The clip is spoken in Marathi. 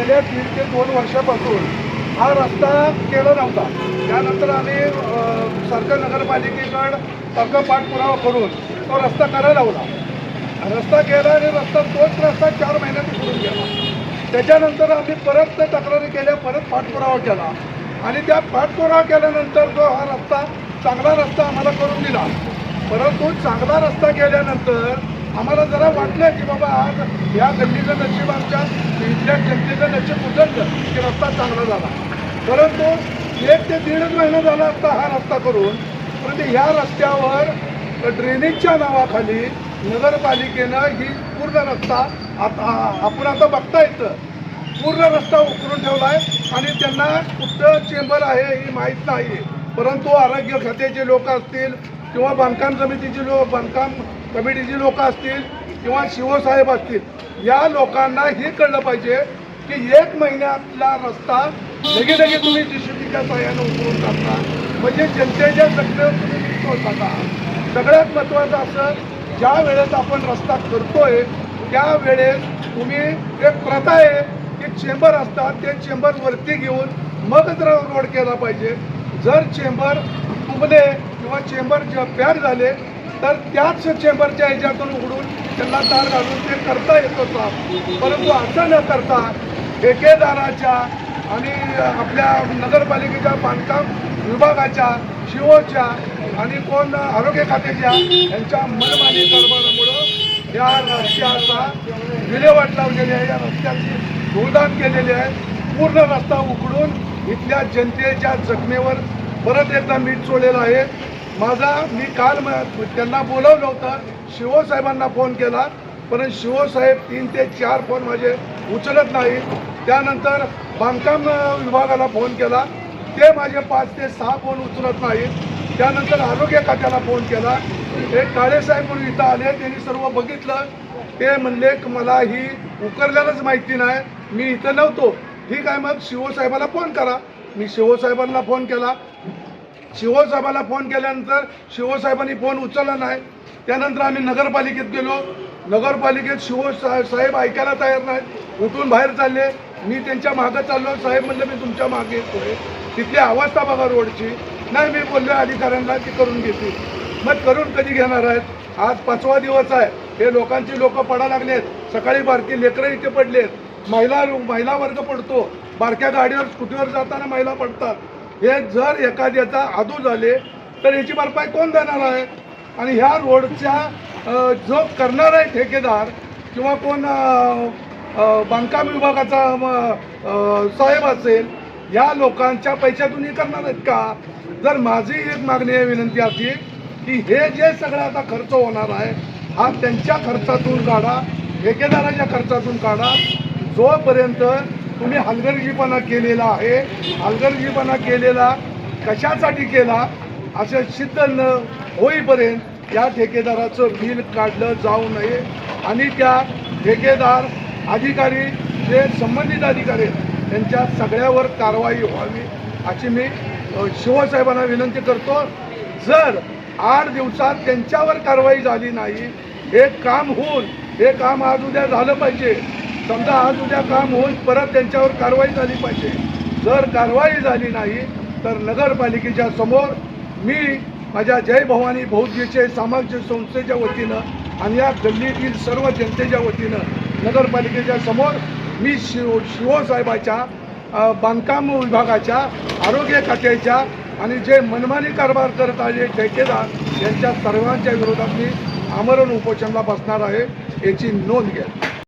गेल्या दीड ते दोन वर्षापासून हा रस्ता केला नव्हता. त्यानंतर आम्ही सरकार नगरपालिकेकडं सारखं पाठपुरावा करून तो रस्ता करायला लावला. रस्ता केला आणि रस्ता तोच रस्ता चार महिन्यात सोडून गेला. त्याच्यानंतर आम्ही परत त्या तक्रारी केल्या परत पाठपुरावा केला. आणि त्या पाठपुरावा केल्यानंतर जो हा रस्ता चांगला रस्ता आम्हाला करून दिला. परंतु चांगला रस्ता केल्यानंतर आम्हाला जरा वाटलं की बाबा आज या गल्लीचं नशीब आमच्या इथल्या जनतेचं नशीब उजळलं की रस्ता चांगला झाला. परंतु एक ते दीडच महिना झाला असता हा रस्ता करून परंतु ह्या रस्त्यावर ड्रेनेजच्या नावाखाली नगरपालिकेनं ही पूर्ण रस्ता आता आपण आता बघता येतं पूर्ण रस्ता उकरून ठेवला आहे आणि त्यांना कुठं चेंबर आहे ही माहीत नाही परंतु आरोग्य खात्याचे लोक असतील किंवा बांधकाम समितीची लोक बांधकाम कमिटीची लोक असतील किंवा शिवसाहेब असतील या लोकांना हे कळलं पाहिजे की एक महिन्यातला रस्ता लगे लगे तुम्ही जीसीबीच्या सहाय्यानं उतरून टाकता. म्हणजे जनतेच्या जखमेवर तुम्ही वीज सगळ्यात महत्त्वाचं असं ज्या वेळेस आपण रस्ता करतोय त्यावेळेस तुम्ही एक प्रथा आहे की चेंबर असतात ते चेंबर वरती घेऊन मग जर रोड केला पाहिजे. जर चेंबर संपले किंवा चेंबर पॅक झाले तर त्याच चेंबरच्या ह्याच्यातून उघडून त्यांना तार घालून ते करता येत होता. परंतु असं न करता ठेकेदाराच्या आणि आपल्या नगरपालिकेच्या बांधकाम विभागाच्या शिवोच्या आणि कोण आरोग्य खात्याच्या यांच्या मनमानी कारभारामुळं या रस्त्याचा विल्हेवाट लावलेली आहे. या रस्त्याची भूदान केलेली आहे. पूर्ण रस्ता उघडून इथल्या जनतेच्या जखमेवर परत एकदा मीठ सोडलेलं आहे. माझा मी काल म- त्यांना बोलवलं होतं. शिवसाहेबांना फोन केला. पण शिवसाहेब तीन ते चार फोन माझे उचलत नाही. त्यानंतर बांधकाम विभागाला फोन केला. ते माझे पाच ते सहा फोन उचलत नाहीत त्यानंतर आरोग्य खात्याला फोन केला. एक काळेसाहेब म्हणून इथं आले. त्यांनी सर्व बघितलं. ते म्हणले मला ही उकरल्यालाच माहिती नाही. मी इथं नव्हतो. ठीक आहे मग शिवसाहेबाला फोन करा. मी शिवसाहेबांना फोन केला. शिवसाहेबाला फोन केल्यानंतर शिवसाहेबांनी फोन उचलला नाही. त्यानंतर आम्ही नगरपालिकेत गेलो. नगरपालिकेत शिवसा साहेब ऐकायला तयार नाहीत. उठून बाहेर चालले. मी त्यांच्या मागं चाललो. साहेब म्हणलं मी तुमच्या मागे येतोय. तिथली अवस्था बघा रोडची. नाही मी बोललो अधिकाऱ्यांना ती करून घेतील. मग करून कधी घेणार आहेत? आज पाचवा दिवस आहे. हे लोकांची लोक पडा लागलेत. सकाळी बारकी लेकरं इथे पडलेत. महिला महिला वर्ग पडतो. बारक्या गाडीवर स्कूटीवर जाताना महिला पडतात. हे जर एखाद्याचा आदू झाले तर याची भरपाई कोण देणार आहे? आणि ह्या रोडच्या जो करणार आहे ठेकेदार किंवा कोण बांधकाम विभागाचा म, साहेब असेल या लोकांच्या पैशातून हे करणार आहेत का? जर माझी एक मागणी आहे विनंती अशी की हे जे सगळं आता खर्च होणार आहे हा त्यांच्या खर्चातून काढा ठेकेदाराच्या खर्चातून काढा. जोपर्यंत तुम्ही हलगर्जीपणा केलेला आहे. हलगर्जीपणा केलेला कशासाठी केला? असं सिद्ध न होईपर्यंत या ठेकेदाराचं बिल काढलं जाऊ नये. आणि त्या ठेकेदार अधिकारी जे संबंधित अधिकारी त्यांच्या सगळ्यावर कारवाई व्हावी अशी मी शिवसाहेबांना विनंती करतो. जर आठ दिवसात त्यांच्यावर कारवाई झाली नाही हे काम होऊन हे काम आज उद्या झालं पाहिजे समजा आज उद्या काम होऊन परत त्यांच्यावर कारवाई झाली पाहिजे. जर कारवाई झाली नाही तर नगरपालिकेच्या समोर मी माझ्या जय भवानी बौद्धचे सामाजिक संस्थेच्या वतीनं आणि या गल्लीतील सर्व जनतेच्या वतीनं नगरपालिकेच्या समोर मी शिव शिवसाहेबाच्या बांधकाम विभागाच्या आरोग्य खात्याच्या आणि जे मनमानी कारभार करत आले ठेकेदार यांच्या सर्वांच्या विरोधात मी आमरण उपोषणाला बसणार आहे याची नोंद घ्या.